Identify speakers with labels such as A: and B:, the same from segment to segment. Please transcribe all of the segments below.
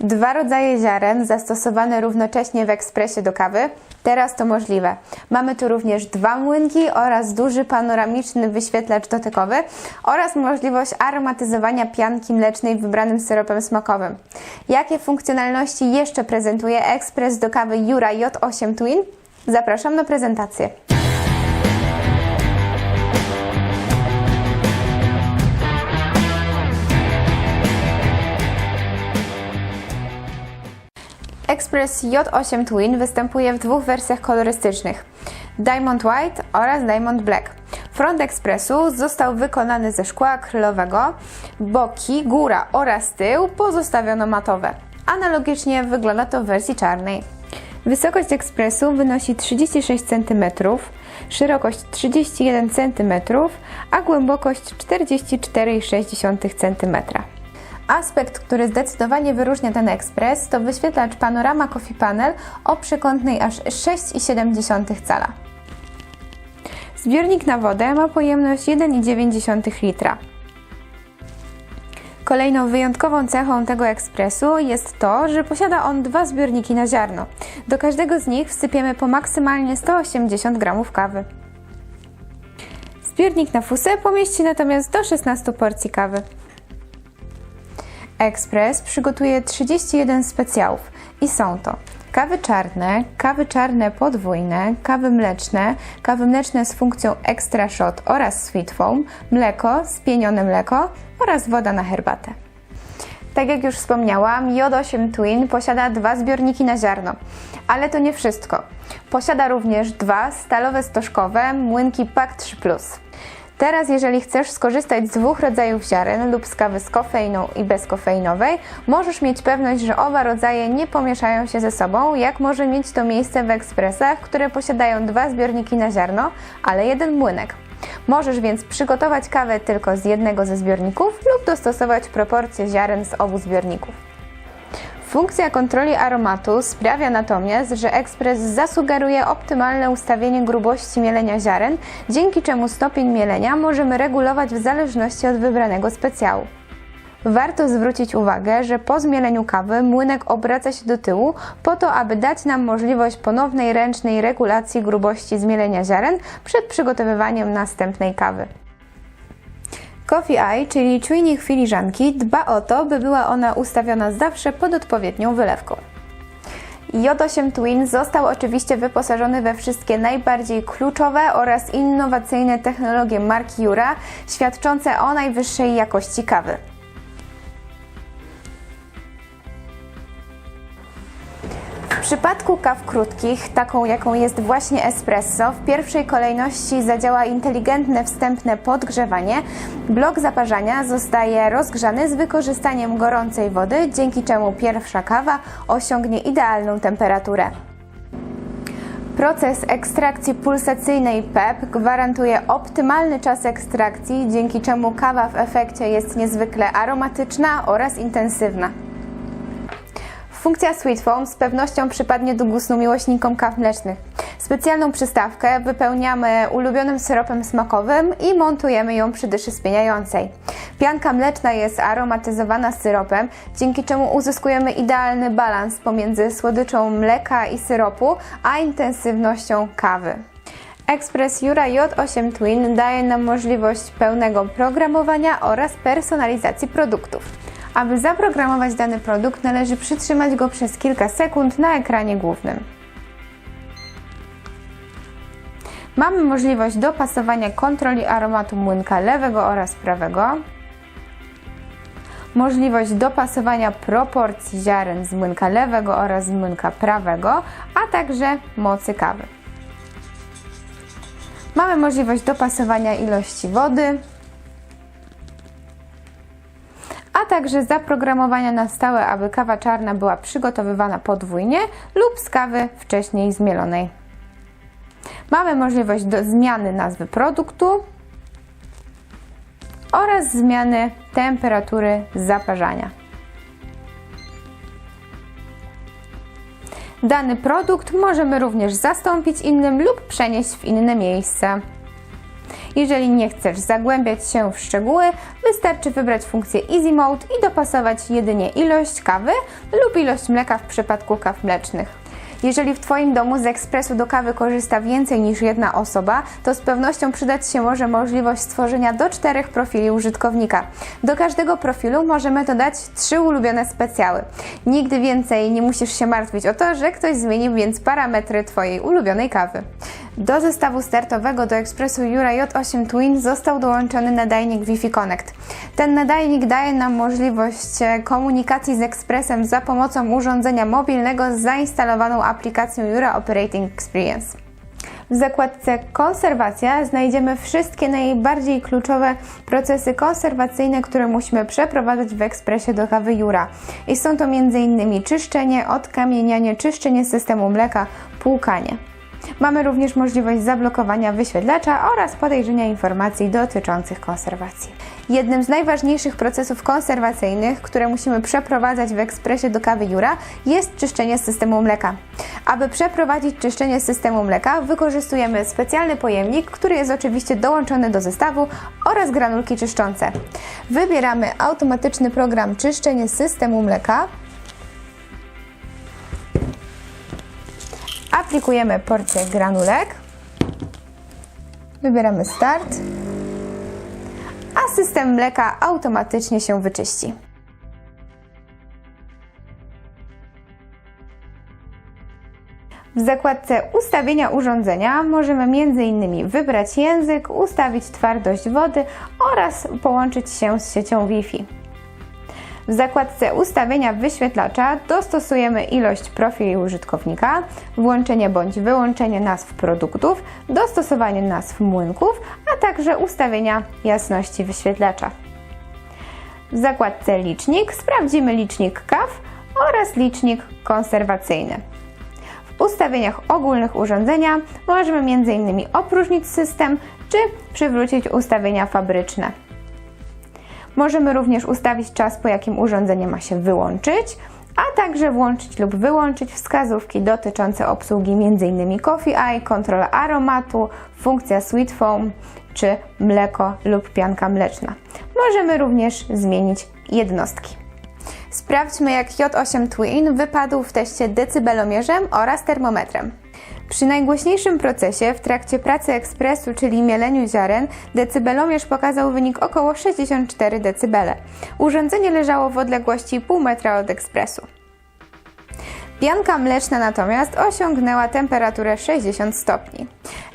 A: Dwa rodzaje ziaren zastosowane równocześnie w ekspresie do kawy. Teraz to możliwe. Mamy tu również dwa młynki oraz duży panoramiczny wyświetlacz dotykowy oraz możliwość aromatyzowania pianki mlecznej wybranym syropem smakowym. Jakie funkcjonalności jeszcze prezentuje ekspres do kawy Jura J8 Twin? Zapraszam na prezentację. Express J8 Twin występuje w dwóch wersjach kolorystycznych: Diamond White oraz Diamond Black. Front ekspresu został wykonany ze szkła akrylowego, boki, góra oraz tył pozostawiono matowe. Analogicznie wygląda to w wersji czarnej. Wysokość ekspresu wynosi 36 cm, szerokość 31 cm, a głębokość 44,6 cm. Aspekt, który zdecydowanie wyróżnia ten ekspres, to wyświetlacz Panorama Coffee Panel o przekątnej aż 6,7 cala. Zbiornik na wodę ma pojemność 1,9 litra. Kolejną wyjątkową cechą tego ekspresu jest to, że posiada on dwa zbiorniki na ziarno. Do każdego z nich wsypiemy po maksymalnie 180 g kawy. Zbiornik na fusę pomieści natomiast do 16 porcji kawy. Express przygotuje 31 specjałów i są to kawy czarne, kawy czarne podwójne, kawy mleczne, kawy mleczne z funkcją extra shot oraz sweet foam, mleko, spienione mleko oraz woda na herbatę. Tak jak już wspomniałam, J8 Twin posiada dwa zbiorniki na ziarno, ale to nie wszystko. Posiada również dwa stalowe stożkowe młynki PAK 3 Teraz, jeżeli chcesz skorzystać z dwóch rodzajów ziaren lub z kawy z kofeiną i bezkofeinowej, możesz mieć pewność, że oba rodzaje nie pomieszają się ze sobą, jak może mieć to miejsce w ekspresach, które posiadają dwa zbiorniki na ziarno, ale jeden młynek. Możesz więc przygotować kawę tylko z jednego ze zbiorników lub dostosować proporcje ziaren z obu zbiorników. Funkcja kontroli aromatu sprawia natomiast, że ekspres zasugeruje optymalne ustawienie grubości mielenia ziaren, dzięki czemu stopień mielenia możemy regulować w zależności od wybranego specjału. Warto zwrócić uwagę, że po zmieleniu kawy młynek obraca się do tyłu po to, aby dać nam możliwość ponownej ręcznej regulacji grubości zmielenia ziaren przed przygotowywaniem następnej kawy. Coffee Eye, czyli czujnik filiżanki, dba o to, by była ona ustawiona zawsze pod odpowiednią wylewką. J8 Twin został oczywiście wyposażony we wszystkie najbardziej kluczowe oraz innowacyjne technologie marki Jura, świadczące o najwyższej jakości kawy. Przypadku kaw krótkich, taką jaką jest właśnie espresso, w pierwszej kolejności zadziała inteligentne wstępne podgrzewanie. Blok zaparzania zostaje rozgrzany z wykorzystaniem gorącej wody, dzięki czemu pierwsza kawa osiągnie idealną temperaturę. Proces ekstrakcji pulsacyjnej PEP gwarantuje optymalny czas ekstrakcji, dzięki czemu kawa w efekcie jest niezwykle aromatyczna oraz intensywna. Funkcja Sweet Foam z pewnością przypadnie do gustu miłośnikom kaw mlecznych. Specjalną przystawkę wypełniamy ulubionym syropem smakowym i montujemy ją przy dyszy spieniającej. Pianka mleczna jest aromatyzowana syropem, dzięki czemu uzyskujemy idealny balans pomiędzy słodyczą mleka i syropu, a intensywnością kawy. Express Jura J8 Twin daje nam możliwość pełnego programowania oraz personalizacji produktów. Aby zaprogramować dany produkt, należy przytrzymać go przez kilka sekund na ekranie głównym. Mamy możliwość dopasowania kontroli aromatu młynka lewego oraz prawego, możliwość dopasowania proporcji ziaren z młynka lewego oraz z młynka prawego, a także mocy kawy. Mamy możliwość dopasowania ilości wody, także zaprogramowania na stałe, aby kawa czarna była przygotowywana podwójnie lub z kawy wcześniej zmielonej. Mamy możliwość zmiany nazwy produktu oraz zmiany temperatury zaparzania. Dany produkt możemy również zastąpić innym lub przenieść w inne miejsce. Jeżeli nie chcesz zagłębiać się w szczegóły, wystarczy wybrać funkcję Easy Mode i dopasować jedynie ilość kawy lub ilość mleka w przypadku kaw mlecznych. Jeżeli w Twoim domu z ekspresu do kawy korzysta więcej niż jedna osoba, to z pewnością przydać się może możliwość stworzenia do czterech profili użytkownika. Do każdego profilu możemy dodać trzy ulubione specjały. Nigdy więcej nie musisz się martwić o to, że ktoś zmienił więc parametry Twojej ulubionej kawy. Do zestawu startowego do ekspresu Jura J8 Twin został dołączony nadajnik Wi-Fi Connect. Ten nadajnik daje nam możliwość e, komunikacji z ekspresem za pomocą urządzenia mobilnego z zainstalowaną aplikacją Jura Operating Experience. W zakładce Konserwacja znajdziemy wszystkie najbardziej kluczowe procesy konserwacyjne, które musimy przeprowadzać w ekspresie do kawy Jura. I są to m.in. czyszczenie, odkamienianie, czyszczenie systemu mleka, płukanie. Mamy również możliwość zablokowania wyświetlacza oraz podejrzenia informacji dotyczących konserwacji. Jednym z najważniejszych procesów konserwacyjnych, które musimy przeprowadzać w ekspresie do kawy Jura, jest czyszczenie systemu mleka. Aby przeprowadzić czyszczenie systemu mleka, wykorzystujemy specjalny pojemnik, który jest oczywiście dołączony do zestawu oraz granulki czyszczące. Wybieramy automatyczny program czyszczenie systemu mleka Aplikujemy porcję granulek. Wybieramy start. A system mleka automatycznie się wyczyści. W zakładce ustawienia urządzenia możemy m.in. wybrać język, ustawić twardość wody oraz połączyć się z siecią Wi-Fi. W zakładce ustawienia wyświetlacza dostosujemy ilość profili użytkownika, włączenie bądź wyłączenie nazw produktów, dostosowanie nazw młynków, a także ustawienia jasności wyświetlacza. W zakładce licznik sprawdzimy licznik kaw oraz licznik konserwacyjny. W ustawieniach ogólnych urządzenia możemy m.in. opróżnić system czy przywrócić ustawienia fabryczne. Możemy również ustawić czas, po jakim urządzenie ma się wyłączyć, a także włączyć lub wyłączyć wskazówki dotyczące obsługi m.in. Coffee Eye, kontrola aromatu, funkcja Sweet Foam czy mleko lub pianka mleczna. Możemy również zmienić jednostki. Sprawdźmy jak J8 Twin wypadł w teście decybelomierzem oraz termometrem. Przy najgłośniejszym procesie w trakcie pracy ekspresu, czyli mieleniu ziaren, decybelomierz pokazał wynik około 64 dB. Urządzenie leżało w odległości pół metra od ekspresu. Pianka mleczna natomiast osiągnęła temperaturę 60 stopni.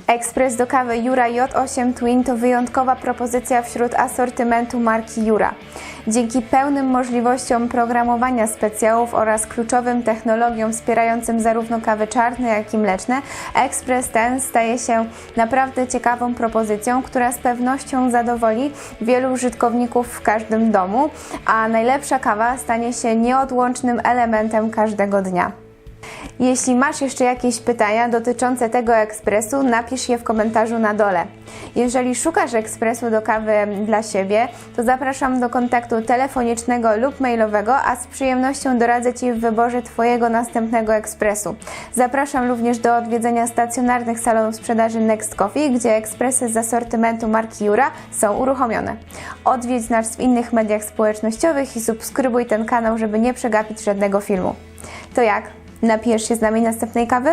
A: Ekspres do kawy Jura J8 Twin to wyjątkowa propozycja wśród asortymentu marki Jura. Dzięki pełnym możliwościom programowania specjałów oraz kluczowym technologiom wspierającym zarówno kawy czarne, jak i mleczne, ekspres ten staje się naprawdę ciekawą propozycją, która z pewnością zadowoli wielu użytkowników w każdym domu, a najlepsza kawa stanie się nieodłącznym elementem każdego dnia. Jeśli masz jeszcze jakieś pytania dotyczące tego ekspresu, napisz je w komentarzu na dole. Jeżeli szukasz ekspresu do kawy dla siebie, to zapraszam do kontaktu telefonicznego lub mailowego, a z przyjemnością doradzę Ci w wyborze Twojego następnego ekspresu. Zapraszam również do odwiedzenia stacjonarnych salonów sprzedaży Next Coffee, gdzie ekspresy z asortymentu marki Jura są uruchomione. Odwiedź nas w innych mediach społecznościowych i subskrybuj ten kanał, żeby nie przegapić żadnego filmu. To jak? Napijesz się z nami następnej kawy?